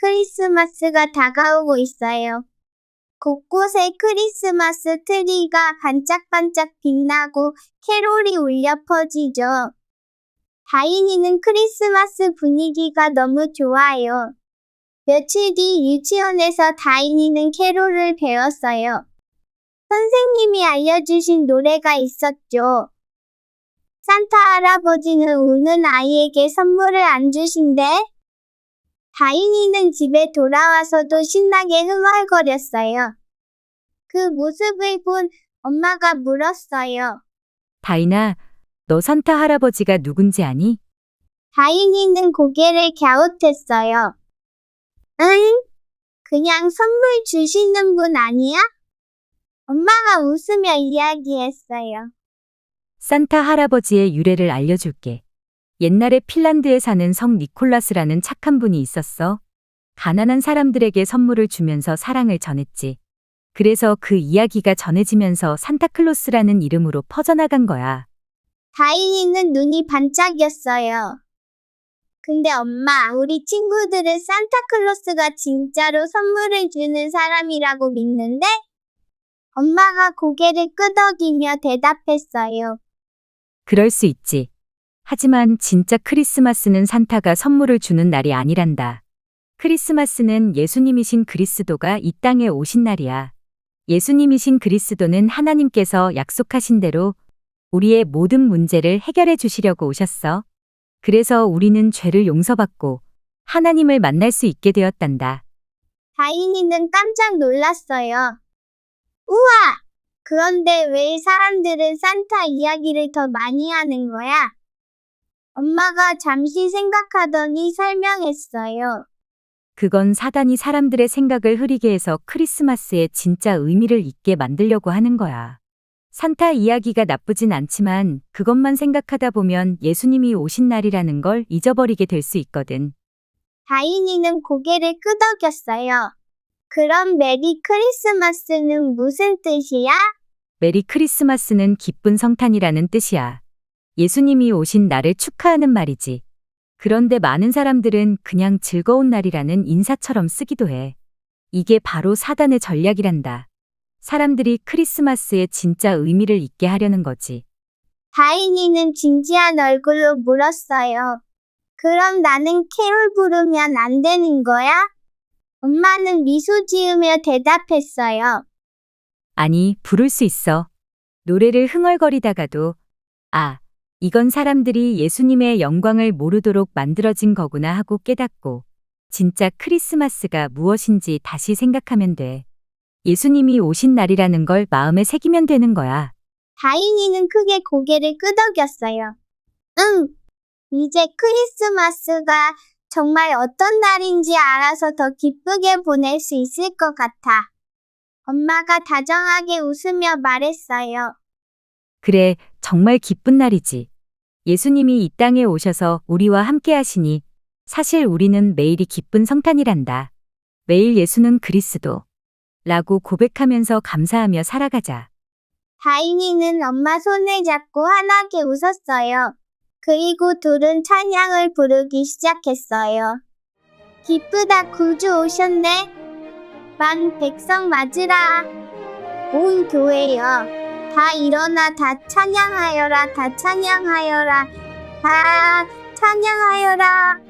크리스마스가 다가오고 있어요. 곳곳에 크리스마스 트리가 반짝반짝 빛나고 캐롤이 울려 퍼지죠. 다인이는 크리스마스 분위기가 너무 좋아요. 며칠 뒤 유치원에서 다인이는 캐롤을 배웠어요. 선생님이 알려주신 노래가 있었죠. 산타 할아버지는 우는 아이에게 선물을 안 주신대. 다인이는 집에 돌아와서도 신나게 흥얼거렸어요. 그 모습을 본 엄마가 물었어요. 다인아, 너 산타 할아버지가 누군지 아니? 다인이는 고개를 갸웃했어요. 응? 그냥 선물 주시는 분 아니야? 엄마가 웃으며 이야기했어요. 산타 할아버지의 유래를 알려줄게. 옛날에 핀란드에 사는 성 니콜라스라는 착한 분이 있었어. 가난한 사람들에게 선물을 주면서 사랑을 전했지. 그래서 그 이야기가 전해지면서 산타클로스라는 이름으로 퍼져나간 거야. 다인이는 눈이 반짝였어요. 근데 엄마, 우리 친구들은 산타클로스가 진짜로 선물을 주는 사람이라고 믿는데? 엄마가 고개를 끄덕이며 대답했어요. 그럴 수 있지. 하지만 진짜 크리스마스는 산타가 선물을 주는 날이 아니란다. 크리스마스는 예수님이신 그리스도가 이 땅에 오신 날이야. 예수님이신 그리스도는 하나님께서 약속하신 대로 우리의 모든 문제를 해결해 주시려고 오셨어. 그래서 우리는 죄를 용서받고 하나님을 만날 수 있게 되었단다. 다인이는 깜짝 놀랐어요. 우와! 그런데 왜 사람들은 산타 이야기를 더 많이 하는 거야? 엄마가 잠시 생각하더니 설명했어요. 그건 사단이 사람들의 생각을 흐리게 해서 크리스마스의 진짜 의미를 잊게 만들려고 하는 거야. 산타 이야기가 나쁘진 않지만 그것만 생각하다 보면 예수님이 오신 날이라는 걸 잊어버리게 될 수 있거든. 다인이는 고개를 끄덕였어요. 그럼 메리 크리스마스는 무슨 뜻이야? 메리 크리스마스는 기쁜 성탄이라는 뜻이야. 예수님이 오신 날을 축하하는 말이지. 그런데 많은 사람들은 그냥 즐거운 날이라는 인사처럼 쓰기도 해. 이게 바로 사단의 전략이란다. 사람들이 크리스마스의 진짜 의미를 잊게 하려는 거지. 다인이는 진지한 얼굴로 물었어요. 그럼 나는 캐롤 부르면 안 되는 거야? 엄마는 미소 지으며 대답했어요. 아니, 부를 수 있어. 노래를 흥얼거리다가도, 아, 이건 사람들이 예수님의 영광을 모르도록 만들어진 거구나 하고 깨닫고, 진짜 크리스마스가 무엇인지 다시 생각하면 돼. 예수님이 오신 날이라는 걸 마음에 새기면 되는 거야. 다인이는 크게 고개를 끄덕였어요. 응, 이제 크리스마스가 정말 어떤 날인지 알아서 더 기쁘게 보낼 수 있을 것 같아. 엄마가 다정하게 웃으며 말했어요. 그래, 정말 기쁜 날이지. 예수님이 이 땅에 오셔서 우리와 함께 하시니 사실 우리는 매일이 기쁜 성탄이란다. 매일 예수는 그리스도. 라고 고백하면서 감사하며 살아가자. 다인이는 엄마 손을 잡고 환하게 웃었어요. 그리고 둘은 찬양을 부르기 시작했어요. 기쁘다 구주 오셨네. 만 백성 맞으라. 온 교회여. 다 일어나 다 찬양하여라 다 찬양하여라 다 찬양하여라.